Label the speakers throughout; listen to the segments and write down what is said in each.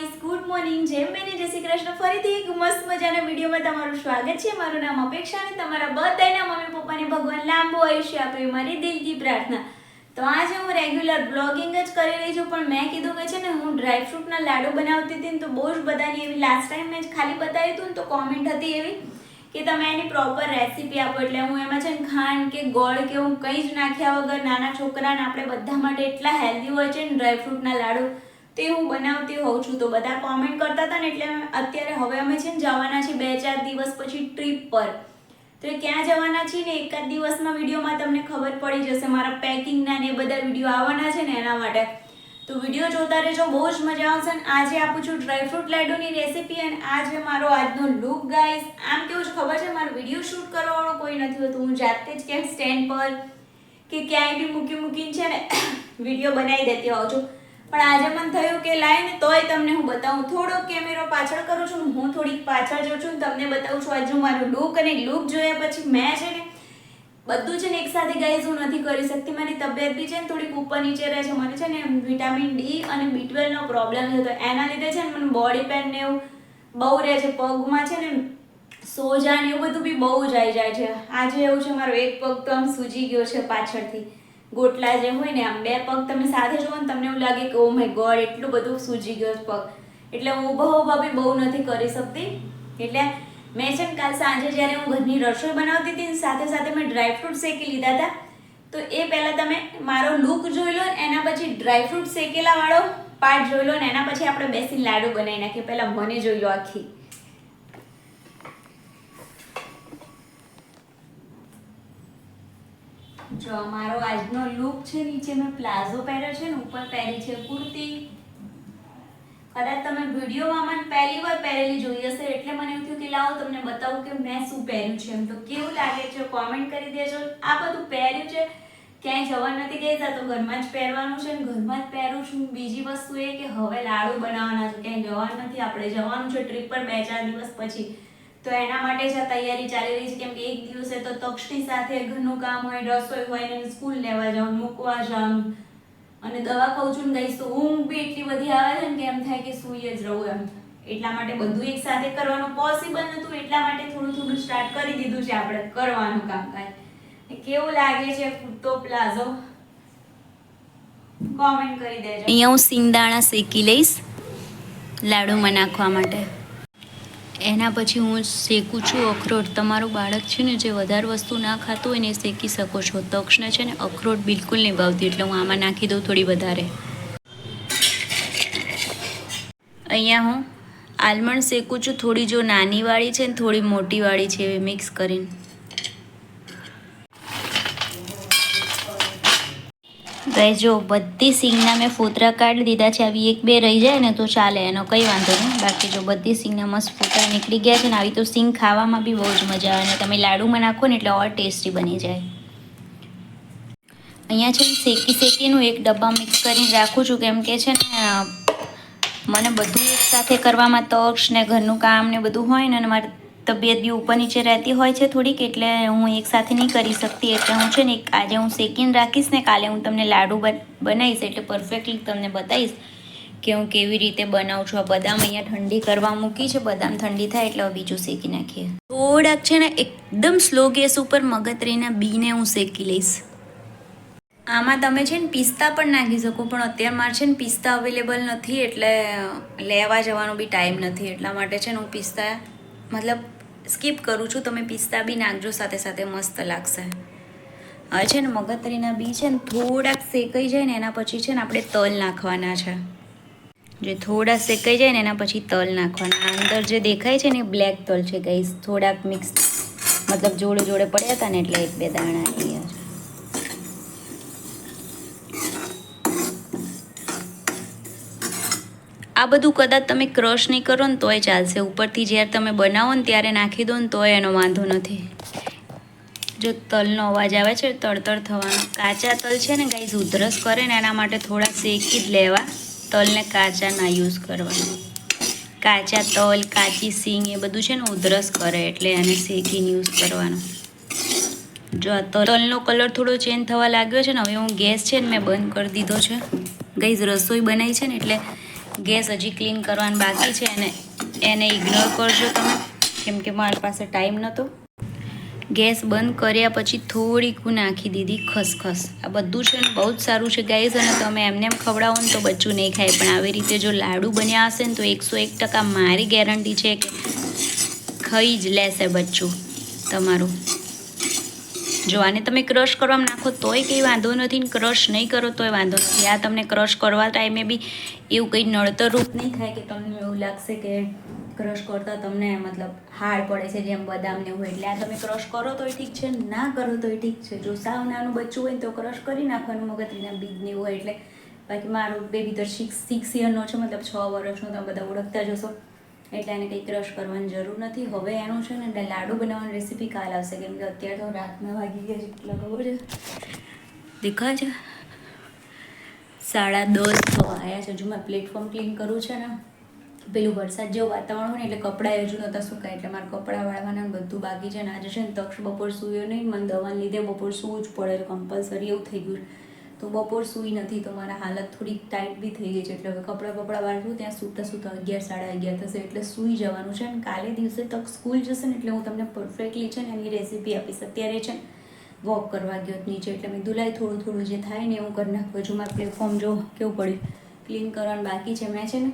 Speaker 1: Guys good morning જેમ બેને જય શ્રી કૃષ્ણ. ફરીથી એક મસ્ત મજાના વિડીયોમાં તમારું સ્વાગત છે. મારું નામ અપેક્ષા અને તમારા બધાના મમ્મી પપ્પાને ભગવાન લાંબુ આયુષ્ય આપે મારી દિલથી પ્રાર્થના. તો આજે હું રેગ્યુલર બ્લોગિંગ જ કરી રહી છું, પણ મેં કીધું કે છે ને, હું ડ્રાયફ્રૂટના લાડુ બનાવતી હતી ને, તો બહુ જ બધાની એવી લાસ્ટ ટાઈમ મેં ખાલી બતાવ્યું હતું ને, તો કોમેન્ટ હતી એવી કે તમે એની પ્રોપર રેસીપી આપો. એટલે હું એમાં છે ને, ખાંડ કે ગોળ કે હું કંઈ જ નાખ્યા વગર નાના છોકરાને આપણે બધા માટે એટલા હેલ્ધી હોય છે ને ડ્રાયફ્રૂટના લાડુ. તે હું બનાવતી હોઉં છું. તો બધા કોમેન્ટ કરતા હતા ને એટલે અત્યારે હવે અમે છે ને જવાના છીએ બે ચાર દિવસ પછી ટ્રીપ પર. તો ક્યાં જવાના છીએ ને એકાદ દિવસમાં વિડીયોમાં તમને ખબર પડી જશે. મારા પેકિંગના ને એ બધા વીડિયો આવવાના છે ને એના માટે. તો વીડિયો જોતા રહેજો, બહુ જ મજા આવશે અને આજે આપું છું ડ્રાયફ્રૂટ લાડુની રેસીપી અને આજે મારો આજનો લુક ગાઈસ આમ કેવું જ ખબર છે? મારો વીડિયો શૂટ કરવાનો કોઈ નથી હોતું. હું જાતે જ ક્યાંક સ્ટેન્ડ પર કે ક્યાંય બી મૂકી મૂકીને છે ને વીડિયો બનાવી દેતી હોઉં છું. પણ આજે મને થયું કે લાય ને તોય તમને હું બતાવું. થોડો કેમેરો પાછળ કરું છું હું થોડીક પાછળ જોઉં છું તમને બતાવું છું. આજે મારું લુક અને લુક જોયા પછી મેં છે ને બધું છે ને એકસાથે ગાઈઝ હું નથી કરી શકતી. મારી તબિયત બી છે ને થોડીક ઉપર નીચે રહે છે. મને છે ને વિટામિન ડી અને બી ટ્વેલ્વનો પ્રોબ્લેમ છે તો એના લીધે છે ને મને બોડી પેન ને એવું બહુ રહે છે. પગમાં છે ને સોજા ને એવું બધું બી બહુ જ આવી જાય છે. આજે એવું છે, મારો એક પગ તો આમ સૂજી ગયો છે પાછળથી. ગોટલા જે હોય ને, આમ બે પગ તમે સાથે જુઓ ને, તમને એવું લાગે કે ઓ માય ગોડ એટલું બધું સૂજી ગયો પગ. એટલે ઊભા ઊભા બી બહુ નથી કરી શકતી. એટલે મેં છે ને કાલ સાંજે જ્યારે હું ઘરની રસોઈ બનાવતી હતી સાથે સાથે મેં ડ્રાયફ્રૂટ શેકી લીધા હતા. તો એ પહેલાં તમે મારો લુક જોઈ લો એના પછી ડ્રાયફ્રૂટ શેકેલાવાળો પાર્ટ જોઈ લો ને, એના પછી આપણે બેસીને લાડુ બનાવી નાખીએ. પહેલાં મને જોઈ લો આખી. જો મારો આજનો લુક છે, નીચે મેં પ્લાઝો પહેર્યો છે ને, ઉપર પહેરી છે કુર્તી. કદાચ તમે વિડીયોમાં મને પહેલી વાર પહેરેલી જોઈ હશે, એટલે મને એવું થયું કે લાવો તમને બતાવું કે મેં શું પહેર્યું છે. એમ તો કેવું લાગે છે કોમેન્ટ કરી દેજો. આ બધું પહેર્યું છે, ક્યાંય જવા નથી ગઈ તો ઘરમાં જ પહેરવાનું છે ને, ઘરમાં જ પહેરું છું. બીજી વસ્તુ એ કે હવે લાડુ બનાવવાના છે, ક્યાંય જવાનું નથી. આપણે જવાનું છે ટ્રીપ પર બે ચાર દિવસ પછી. તો એના માટે જ આ તૈયારી ચાલી રહી છે કેમ કે એક દિવસે તો તક્ષની સાથે ઘરનું કામ હોય, રસોઈ હોય એને સ્કૂલ લેવા જવાનું મૂકવા જવાનું અને દવા ખાઉં છું ને ગઈશ તો ઊંઘ બી એટલી બધી આવે છે ને કે એમ થાય કે સૂઈ જ રહું એમ. એટલા માટે બધું એક સાથે કરવાનું પોસિબલ નહોતું, એટલા માટે થોડું થોડું સ્ટાર્ટ કરી દીધું છે આપણે, કરવાનું કામકાજ. ને કેવું લાગે છે કુર્તો પ્લાઝો? કોમેન્ટ કરી દેજો.
Speaker 2: અહીંયા હું સિંગદાણા શેકી લઈશ, લાડુમાં નાખવા માટે. એના પછી હું શેકું છું અખરોટ. તમારું બાળક છે ને જે વધારે વસ્તુ ના ખાતું હોય ને શેકી શકો છો. તક્ષને છે ને અખરોટ બિલકુલ નહીં ભાવતી, એટલે હું આમાં નાખી દઉં થોડી વધારે. અહીંયા હું આલમંડ શેકું છું. થોડી જો નાની વાળી છે ને થોડી મોટી વાળી છે એવી મિક્સ કરીને. ગાય જો બધી સિંગના મેં ફોતરા કાઢી દીધા છે, આવી એક બે રહી જાય ને તો ચાલે, એનો કંઈ વાંધો નહીં. બાકી જો બધી સિંગના મસ્ત ફોતરા નીકળી ગયા છે ને, આવી તો સિંગ ખાવામાં બી બહુ જ મજા આવે અને તમે લાડુમાં નાખો ને એટલે ઓર ટેસ્ટી બની જાય. અહીંયા છે શેકી શેકીનું એક ડબ્બા મિક્સ કરીને રાખું છું, કેમ કે છે ને મને બધું એક સાથે કરવામાં તક્ષ ને ઘરનું કામ ને બધું હોય ને, અને મારી તબિયત બી ઉપર નીચે રહેતી હોય છે થોડીક, એટલે હું એક સાથે નહીં કરી શકતી. એટલે હું છે ને આજે હું શેકીને રાખીશ ને કાલે હું તમને લાડુ બનાવીશ, એટલે પરફેક્ટલી તમને બતાવીશ કે હું કેવી રીતે બનાવું છું. આ બદામ અહીંયા ઠંડી કરવા મૂકી છે, બદામ ઠંડી થાય એટલે બીજું શેકી નાખીએ. થોડાક છે ને એકદમ સ્લો ગેસ ઉપર મગતરીના બીને હું શેકી લઈશ. આમાં તમે છે ને પિસ્તા પણ નાખી શકો, પણ અત્યારે મારે છે ને પિસ્તા અવેલેબલ નથી, એટલે લેવા જવાનો બી ટાઈમ નથી. એટલા માટે છે ને હું પિસ્તા મતલબ સ્કીપ કરું છું. તમે પિસ્તા બી નાખજો, સાથે સાથે મસ્ત લાગશે. હવે છે ને મગતરીના બી છે ને, થોડાક શેકાઈ જાય ને, એના પછી છે ને આપણે તલ નાખવાના છે. જે થોડા શેકાઈ જાય ને, એના પછી તલ નાખવાના. અંદર જે દેખાય છે ને બ્લેક તલ છે કઈ થોડાક મિક્સ મતલબ જોડે જોડે પડ્યા હતા ને, એટલે એક બે દાણા અહીંયા છે આ બધું કદાચ તમે ક્રશ નહીં કરો ને તોય ચાલશે. ઉપરથી જ્યારે તમે બનાવો ને ત્યારે નાખી દો ને તોય એનો વાંધો નથી. જો તલનો અવાજ આવે છે, તળતળ થવાનો. કાચા તલ છે ને ગાઈઝ ઉધરસ કરે ને એના માટે થોડા શેકી જ લેવા. તલને કાચા ના યુઝ કરવાનો. કાચા તલ, કાચી સિંગ એ બધું છે ને ઉધરસ કરે એટલે એને શેકીને યુઝ કરવાનો. જો આ તલનો કલર થોડો ચેન્જ થવા લાગ્યો છે ને, હવે હું ગેસ છે ને મેં બંધ કરી દીધો છે. ગઈ રસોઈ બનાવી છે ને એટલે ગેસ હજી ક્લીન કરવાનું બાકી છે અને એને ઇગ્નોર કરજો તમે, કેમ કે મારી પાસે ટાઈમ નહોતો ગેસ બંધ કર્યા પછી થોડીક નાખી દીધી ખસખસ. આ બધું છે ને બહુ જ સારું છે ગાઈઝ અને તમે એમને એમ ખવડાવો ને તો બચ્ચું નહીં ખાય. પણ આવી રીતે જો લાડુ બન્યા હશે ને તો એકસો એક ટકા મારી ગેરંટી છે કે ખાઈ જ લેશે બચ્ચું તમારું. જો આને તમે ક્રશ કરવામાં નાખો તોય કંઈ વાંધો નથી ને ક્રશ નહીં કરો તોય વાંધો નથી. આ તમને ક્રશ કરવા ટાઈમે બી એવું કંઈ નડતર રૂપ નહીં થાય કે તમને એવું લાગશે કે ક્રશ કરતા તમને મતલબ હાર્ડ પડે છે જેમ બદામને હોય એટલે આ તમે ક્રશ કરો તોય ઠીક છે, ના કરો તોય ઠીક છે. જો સાવ નાનું બચ્ચું હોય ને તો ક્રશ કરી નાખવાનું મગજરીના બીજને એવું હોય એટલે બાકી મારું બેબી તો સિક્સ સિક્સ યરનો છે, મતલબ છ વર્ષનો, તમે બધા ઓળખતા જશો એટલે એને કંઈ ક્રશ કરવાની જરૂર નથી. હવે એનું છે ને એટલે લાડુ બનાવવાની રેસીપી કાલ આવશે. કેમ કે અત્યારે તો રાતના વાગી ગયા એટલા ખબર છે. દેખાય છે? સાડા દસ થવા આવ્યા છે. હજુ મેં પ્લેટફોર્મ ક્લીન કરવું છે ને. પેલું વરસાદ જેવું વાતાવરણ હોય ને એટલે કપડાં હજુ નહોતા સુકાય. એટલે મારે કપડાં વાળવાના બધું બાકી છે ને. આજે છે ને તક્ષ બપોર સૂયો નહીં, મને દવાને લીધે બપોર સૂવું જ પડે. કમ્પલસરી એવું થઈ ગયું તો બપોર સૂઈ નથી, તો મારા હાલત થોડીક ટાઈટ બી થઈ ગઈ છે. એટલે હવે કપડાં બપડા વાળું ત્યાં સૂતા સૂતા અગિયાર, સાડા અગિયાર થશે, એટલે સૂઈ જવાનું છે. અને કાલે દિવસે તક સ્કૂલ જશે ને, એટલે હું તમને પરફેક્ટલી છે ને, એની રેસીપી આપીશ. અત્યારે છે વોક કરવા ગયો નીચે, એટલે મેં દુલાઈ થોડું થોડું જે થાય ને, એવું કરી નાખું. હજુ મારે પ્લેટફોર્મ જો કેવું પડ્યું. ક્લીન કરવાનું બાકી છે. મેં છે ને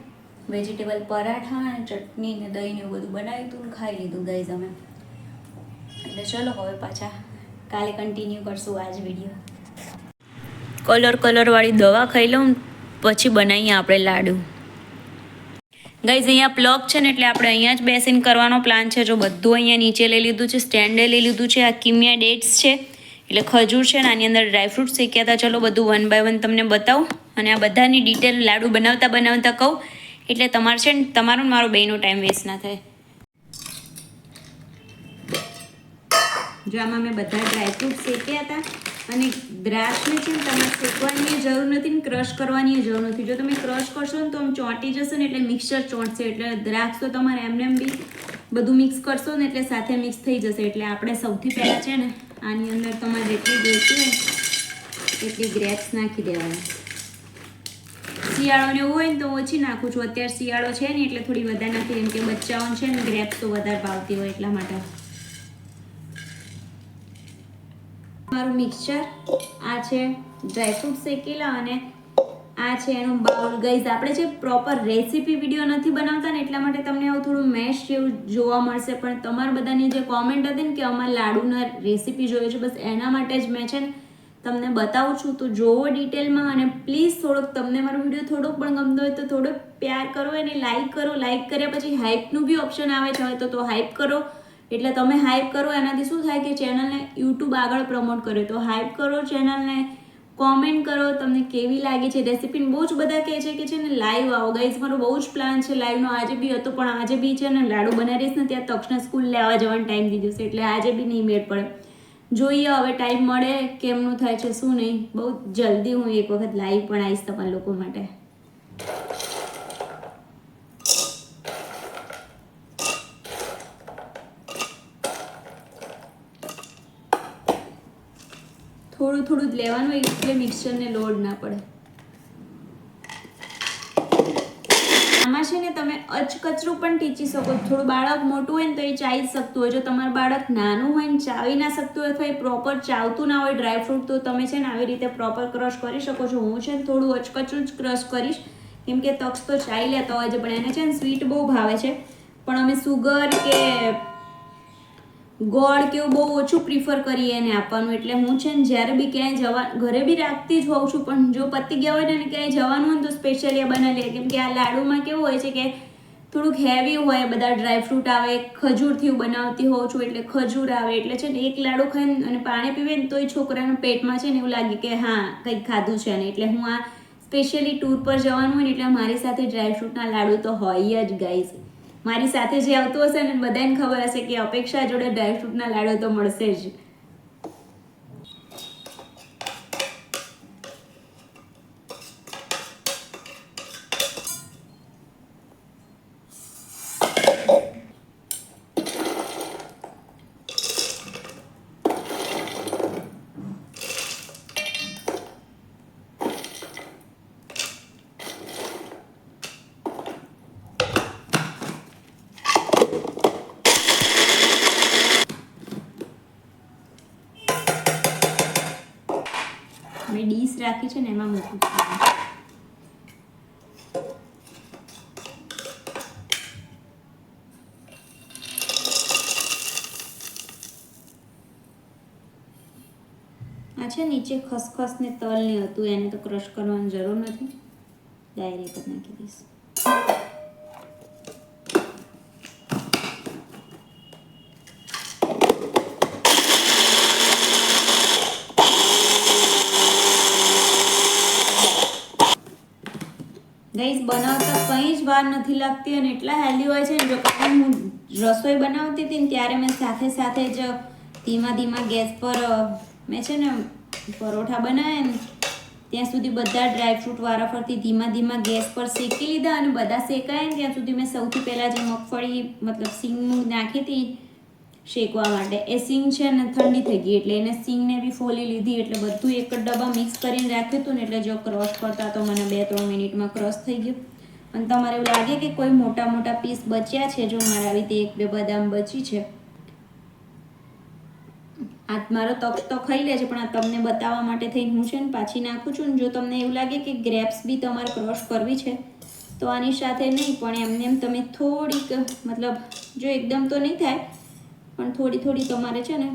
Speaker 2: વેજીટેબલ પરાઠા અને ચટણી ને દહીં ને એવું બધું બનાવ્યું હતું ખાઈ લીધું ગાઈઝ અમે. એટલે ચલો, હવે પાછા કાલે કન્ટિન્યુ કરશું આજ વીડિયો કલર કલરવાળી દવા ખાઈ લઉં, પછી બનાવીએ આપણે લાડુ. ગાઈઝ અહીંયા પ્લગ છે ને એટલે આપણે અહીંયા જ બેસીને કરવાનો પ્લાન છે. જો બધું અહીંયા નીચે લઈ લીધું છે સ્ટેન્ડે લઈ લીધું છે, આ કિમિયા ડેટ્સ છે. એટલે ખજૂર છે ને આની અંદર ડ્રાયફ્રૂટ શેક્યા હતા ચલો બધું વન બાય વન તમને બતાવું. અને આ બધાની ડિટેલ લાડુ બનાવતા બનાવતા કહું. એટલે તમારે છે ને, તમારો મારો બેનો ટાઈમ વેસ્ટ ના થાય. જો આમાં મેં બધા ડ્રાયફ્રૂટ શેક્યા હતા. અને દ્રાક્ષને છે ને તમારે શેકવાની જરૂર નથી ને ક્રશ કરવાની જરૂર નથી. જો તમે ક્રશ કરશો ને તો આમ ચોંટી જશે ને એટલે મિક્સર ચોંટશે. એટલે દ્રાક્ષ તો તમારે એમને એમ બી બધું મિક્સ કરશો ને એટલે સાથે મિક્સ થઈ જશે. એટલે આપણે સૌથી પહેલાં છે ને આની અંદર તમારે જેટલી જોઈતી એટલી ગ્રેપ્સ નાખી દેવાની. શિયાળો ને હોય ને તો ઓછી નાખું છું. અત્યારે શિયાળો છે ને એટલે થોડી વધારે નાખી. કેમ કે બચ્ચાઓને છે ને ગ્રેપ્સ તો વધારે ભાવતી હોય એટલા માટે. મારું મિક્સચર આ છે ડ્રાયફ્રૂટ શેકેલા અને આ છે એનું બાઉલ. ગઈઝ આપણે જે પ્રોપર રેસીપી વીડિયો નથી બનાવતા ને એટલા માટે તમને આવું થોડું મેશ જેવું જોવા મળશે. પણ તમારા બધાની જે કોમેન્ટ હતી ને કે અમારે લાડુના રેસીપી જોઈએ છે, બસ એના માટે જ મેં છે ને તમને બતાવું છું. તો જોવો ડિટેલમાં અને પ્લીઝ થોડોક તમને મારો વીડિયો થોડોક પણ ગમતો હોય તો થોડોક પ્યાર કરો અને લાઇક કરો. લાઇક કર્યા પછી હાઇપનું બી ઓપ્શન આવે છે હોય તો હાઇપ કરો. એટલે તમે હાઇપ કરો, એનાથી શું થાય કે ચેનલને યુટ્યુબ આગળ પ્રમોટ કરે. તો હાઇપ કરો ચેનલને કોમેન્ટ કરો, તમને કેવી લાગે છે? રેસીપીને બહુ જ બધા કહે છે કે છે ને લાઈવ આવો. ગાઈઝ મારો બહુ જ પ્લાન છે લાઈવનો આજે બી હતો, પણ આજે બી છે ને, લાડુ બનાવીશ ને, ત્યાં તક્ષને સ્કૂલ લેવા જવાનો ટાઈમ દીધો છે, એટલે આજે બી નહીં મેળ પડે. જોઈએ હવે ટાઈમ મળે, કેમનું થાય છે, શું નહીં. બહુ જલ્દી હું એક વખત લાઈવ પણ આવીશ તમારા લોકો માટે. થોડું થોડું જ લેવાનું એટલે મિક્સરને લોડ ના પડે. આમાં છે ને તમે અચકચરું પણ ટીચી શકો. થોડું બાળક મોટું હોય ને તો એ ચાવી શકતું હોય. જો તમારું બાળક નાનું હોય ને ચાવી ના શકતું હોય અથવા એ પ્રોપર ચાવતું ના હોય ડ્રાયફ્રૂટ તો તમે છે ને આવી રીતે પ્રોપર ક્રશ કરી શકો છો. હું છે ને થોડું અચકચરું જ ક્રશ કરીશ. કેમ કે તક્ષ તો ચાઈ લેતા હોય છે, પણ એને છે ને સ્વીટ બહુ ભાવે છે. પણ અમે સુગર કે ગોળ કે એવું બહુ ઓછું પ્રિફર કરીએ એને આપવાનું. એટલે હું છે ને જ્યારે બી ક્યાંય જવા, ઘરે બી રાખતી જ હોઉં છું, પણ જો પતી ગયા હોય ને ક્યાંય જવાનું હોય તો સ્પેશિયલી આ બનાવી લઈએ. કેમ કે આ લાડુમાં કેવું હોય છે કે થોડુંક હેવી હોય, બધા ડ્રાયફ્રૂટ આવે, ખજૂરથી હું બનાવતી હોઉં છું, એટલે ખજૂર આવે. એટલે છે ને એક લાડુ ખાઈને અને પાણી પીવે ને તોય છોકરાના પેટમાં છે ને એવું લાગે કે હા, કંઈક ખાધું છે ને એટલે હું આ સ્પેશિયલી ટૂર પર જવાનું હોય ને એટલે મારી સાથે ડ્રાયફ્રૂટના લાડુ તો હોય જ ગાઈઝ મારી સાથે જે આવતું હશે ને બધાને ખબર હશે કે અપેક્ષા જોડે ડ્રાયફ્રૂટના લાડુ તો મળશે જ.
Speaker 1: રાખી છે ને એમાં મૂકું આ છે નીચે ખસખસ ને તલ ને હતું, એને તો ક્રશ કરવાની જરૂર નથી. ડાયરેક્ટ નાખી દઈશ. ગઈસ બનાવતા કંઈ જ વાર નથી લાગતી અને એટલા હેલ્ધી હોય છે જો કારણ હું રસોઈ બનાવતી હતી ને ત્યારે મેં સાથે સાથે જ ધીમા ધીમા ગેસ પર મેં છે ને પરોઠા બનાવ્યા ને, ત્યાં સુધી બધા ડ્રાયફ્રૂટ વારાફરતી ધીમા ધીમા ગેસ પર શેકી લીધા અને બધા શેકાયા ને, ત્યાં સુધી મેં સૌથી પહેલાં જે મગફળી, મતલબ સિંગ નાખી હતી શેકવા માટે. એ સિંગ છે ને ઠંડી થઈ ગઈ એટલે એને સિંગને બી ફોલી લીધી એટલે બધું એક ડબ્બા મિક્સ કરીને રાખ્યું હતું ને એટલે જો ક્રોસ કરતા તો મને બે ત્રણ મિનિટમાં ક્રોસ થઈ ગયું. અને તમારે એવું લાગે કે કોઈ મોટા મોટા પીસ બચ્યા છે? જો મારા આવી એક બે બદામ બચી છે. આ મારો તક તો ખાઈ લે છે, પણ આ તમને બતાવવા માટે થઈને હું છે ને પાછી નાખું છું ને જો તમને એવું લાગે કે ગ્રેપ્સ બી તમારે ક્રોસ કરવી છે, તો આની સાથે નહીં, પણ એમને એમ તમે થોડીક, મતલબ જો એકદમ તો નહીં થાય પણ થોડી થોડી તમારે છે ને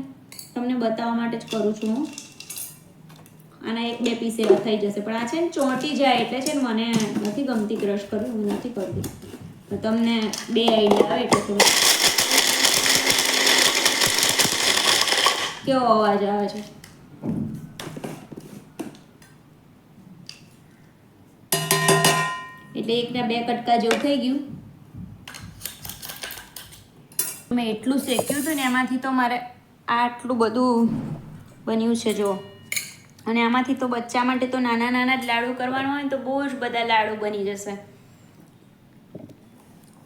Speaker 1: તમને બતાવવા માટે જ કરું છું હું. આના એક બે પીસ એવા થઈ જશે. પણ આ છે ને ચોંટી જાય એટલે છે ને મને નથી ગમતી ક્રશ કરવી, હું નથી કરતી. તમને બે આઈડિયા આવે એટલે થોડું કેવો અવાજ આવે છે? એટલે એકના બે કટકા જેવું થઈ ગયું. મેં એટલું શેક્યું હતું ને એમાંથી તો મારે આટલું બધું બન્યું છે જો અને આમાંથી તો બચ્ચા માટે તો નાના નાના જ લાડુ કરવાનો હોય તો બહુ જ બધા લાડુ બની જશે.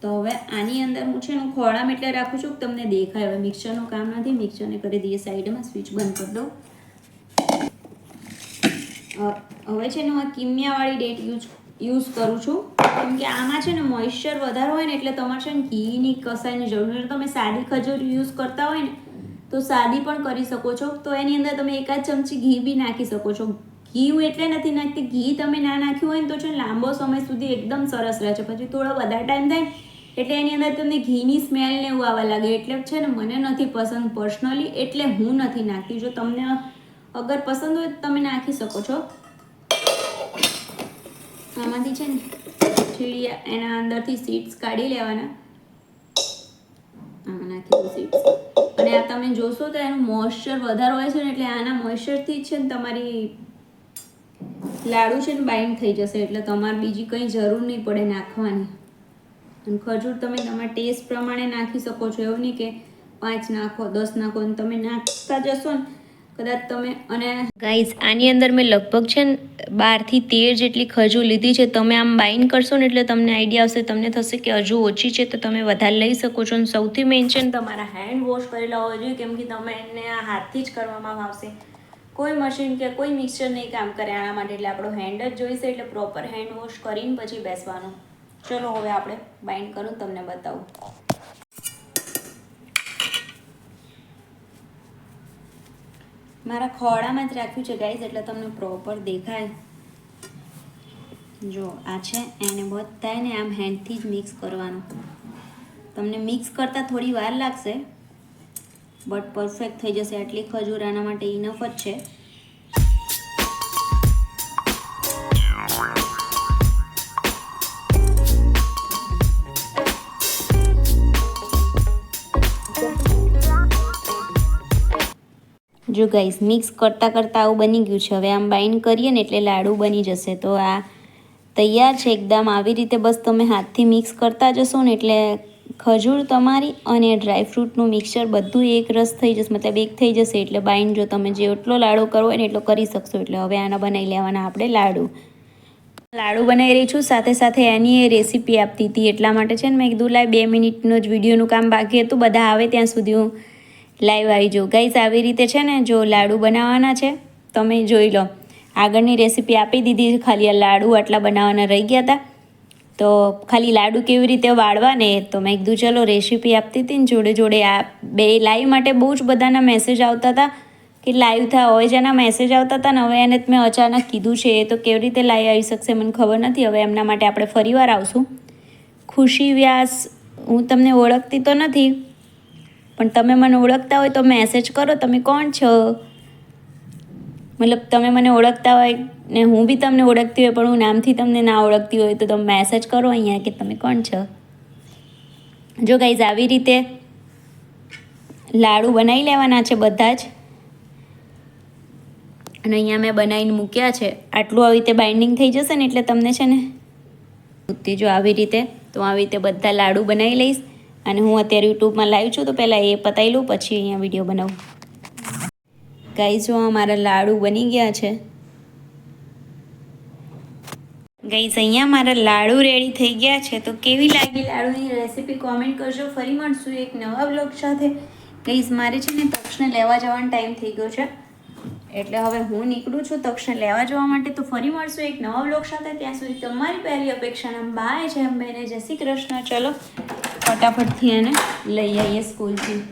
Speaker 1: તો હવે આની અંદર હું છે હું ખોળામ એટલે રાખું છું કે તમને દેખાય. હવે મિક્સરનું કામ નથી. મિક્સરને કરી દઈએ સાઈડમાં, સ્વિચ બંધ કરી દઉં. હવે છે ને હું આ કિમિયાવાળી ડેટ યુઝ યુઝ કરું છું. કેમ કે આમાં છે ને મોઇશ્ચર વધારે હોય ને એટલે તમારે છે ને ઘીની કસાયની જરૂર નથી તમે સાદી ખજૂર યુઝ કરતા હોય ને, તો સાદી પણ કરી શકો છો. તો એની અંદર તમે એકાદ ચમચી ઘી બી નાખી શકો છો. ઘી હું એટલે નથી નાખતી, ઘી તમે ના નાખ્યું હોય ને તો છે લાંબો સમય સુધી એકદમ સરસ રહે છે. પછી થોડો વધારે ટાઈમ થાય એટલે એની અંદર તમને ઘીની સ્મેલ ને એવું આવવા લાગે. એટલે છે ને મને નથી પસંદ પર્સનલી એટલે હું નથી નાખતી. જો તમને અગર પસંદ હોય તો તમે નાખી શકો છો. આમાંથી છે ને છીડિયા એના અંદરથી સીડ્સ કાઢી લેવાના. આમાં નાખી સીડ્સ અને આ તમે જોશો તો એનું મોઇશ્ચર વધારે હોય છે ને એટલે આના મોઇશ્ચરથી છે ને તમારી લાડુ છે ને બાઇન્ડ થઈ જશે. એટલે તમારે બીજી કંઈ જરૂર નહીં પડે નાખવાની. અને ખજૂર તમે તમારા ટેસ્ટ પ્રમાણે નાખી શકો છો. એવું નહીં કે પાંચ નાખો, દસ નાખો, અને તમે નાખતા જશો ને કદાચ તમે અને
Speaker 2: ગાઈઝ આની અંદર મેં લગભગ છે ને બારથી તેર જેટલી ખજૂર લીધી છે. તમે આમ બાઇન કરશો ને એટલે તમને આઈડિયા આવશે, તમને થશે કે હજુ ઓછી છે તો તમે વધારે લઈ શકો છો. અને સૌથી મેઇન છે તમારા હેન્ડ વોશ કરેલા હોવા જોઈએ, કેમ કે તમે એને આ હાથથી જ કરવામાં આવશે. કોઈ મશીન કે કોઈ મિક્સર નહીં કામ કરે આના માટે, એટલે આપણો હેન્ડ જ જોઈશે, એટલે પ્રોપર હેન્ડ વોશ કરીને પછી બેસવાનું. ચલો હવે આપણે બાઇન્ડ કરું, તમને બતાવું.
Speaker 1: મારા ખોળામાં જ રાખ્યું છે ગાઈઝ એટલે તમને પ્રોપર દેખાય. જો, આ છે, એને બધાને આમ હેન્ડથી જ મિક્સ કરવાનું. તમને મિક્સ કરતાં થોડી વાર લાગશે બટ પરફેક્ટ થઈ જશે. આટલી ખજૂર આના માટે ઇનફ જ છે.
Speaker 2: જો ગાઈસ મિક્સ કરતાં કરતાં આવું બની ગયું છે. હવે આમ બાઇન્ડ કરીએ ને એટલે લાડુ બની જશે. તો આ તૈયાર છે એકદમ. આવી રીતે બસ તમે હાથથી મિક્સ કરતા જશો ને એટલે ખજૂર તમારી અને ડ્રાયફ્રૂટનું મિક્સચર બધું એક રસ થઈ જશે. મતલબ એક થઈ જશે એટલે બાઇન્ડ જો તમે જેટલો લાડુ કરવો કરો ને એટલો કરી શકશો. એટલે હવે આના બનાવી લેવાના આપણે લાડુ. લાડુ બનાવી રહી છું. સાથે સાથે એની એ રેસીપી આપતી હતી. એટલા માટે છે ને મેં કીધું, લાય, બે મિનિટનો જ વિડીયોનું કામ બાકી હતું. બધા આવે ત્યાં સુધી હું લાઈવ આવી જાઉં ગાઈઝ આવી રીતે છે ને જો લાડુ બનાવવાના છે, તમે જોઈ લો. આગળની રેસીપી આપી દીધી ખાલી આ લાડુ આટલા બનાવવાના રહી ગયા હતા તો ખાલી લાડુ કેવી રીતે વાળવાને તો મેં કીધું, ચલો રેસીપી આપતી હતી ને જોડે જોડે આ બે લાઈવ માટે બહુ જ બધાના મેસેજ આવતા હતા કે લાઈવ થા હોય જેના મેસેજ આવતા હતા ને હવે એને મેં અચાનક કીધું છે. એ તો કેવી રીતે લાઈવ આવી શકશે મને ખબર નથી. હવે એમના માટે આપણે ફરીવાર આવશું. ખુશી વ્યાસ, હું તમને ઓળખતી તો નથી પણ તમે મને ઓળખતા હોય તો મેસેજ કરો, તમે કોણ છો? મતલબ તમે મને ઓળખતા હોય ને હું બી તમને ઓળખતી હોય, પણ હું નામથી તમને ના ઓળખતી હોય, તો તમે મેસેજ કરો અહીંયા કે તમે કોણ છો? જો ગાઈઝ આવી રીતે લાડુ બનાવી લેવાના છે બધા જ. અને અહીંયા મેં બનાવીને મૂક્યા છે. આટલું આવી રીતે બાઇન્ડિંગ થઈ જશે ને એટલે તમને છે ને, જો આવી રીતે, તો આવી રીતે બધા લાડુ બનાવી લઈશ. અને હું અત્યારે યુટ્યુબમાં લાઈવ છું, તો પહેલાં એ પતાવી લઉં, પછી અહીંયા વીડિયો બનાવું. ગાઈ જો મારા લાડુ બની ગયા છે. ગઈ અહીંયા મારા લાડુ રેડી થઈ ગયા છે, તો કેવી લાગી લાડુની રેસીપી કોમેન્ટ કરજો. ફરી મળશું એક નવા બ્લોગ સાથે. ગઈઝ મારે છે ને તક્ષને લેવા જવાનો ટાઈમ થઈ ગયો છે. એટલે હવે હું નીકળું છું તક્ષણ લેવા જવા માટે, તો ફરી મળશું એક નવા બ્લોગ સાથે. ત્યાં સુધી તમારી પહેલી અપેક્ષાના બાય છે અંબેને જય શ્રી કૃષ્ણ. ચલો, ફટાફટથી એને લઈ આવીએ સ્કૂલથી.